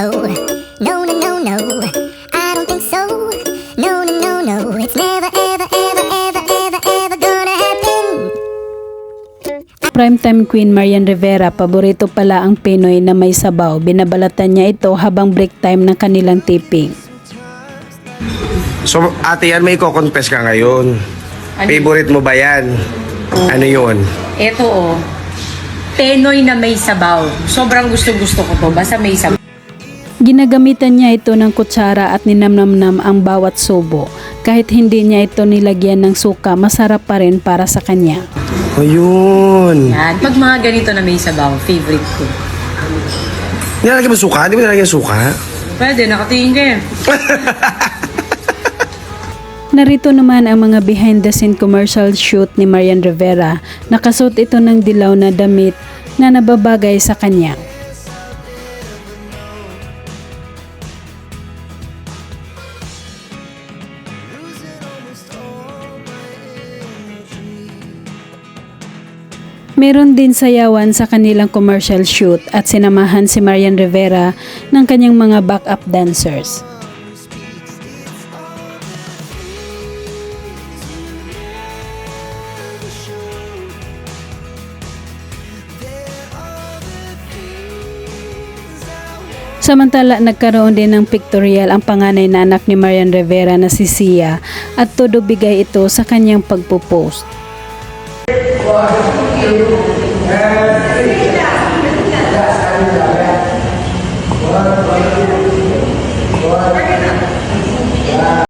so. No, no, no, no. I don't think so. No, no, no, no. It's never, ever, ever, ever, ever, ever gonna happen. Primetime Queen Marian Rivera, paborito pala ang Pinoy na may sabaw. Binabalatan niya ito habang break time ng kanilang taping. So, ate yan, may confess ka ngayon. Ano? Favorite mo ba yan? Ano yun? Ito oh. Penoy na may sabaw. Sobrang gusto-gusto ko to. Basta may sabaw. Ginagamitan niya ito ng kutsara at ninamnamnam ang bawat subo. Kahit hindi niya ito nilagyan ng suka, masarap pa rin para sa kanya. Ayun. Yan. Pag mga ganito na may sabaw, favorite ko. Nilalagyan mo suka? Di mo nilalagyan suka? Pwede, nakatingin ka yan. Narito naman ang mga behind the scene commercial shoot ni Marian Rivera. Nakasuot ito ng dilaw na damit na nababagay sa kanya. Meron din sayawan sa kanilang commercial shoot at sinamahan si Marian Rivera ng kanyang mga backup dancers. Samantala, nagkaroon din ng pictorial ang panganay na anak ni Marian Rivera na si Sia at todo bigay ito sa kanyang pagpo-post. was you. have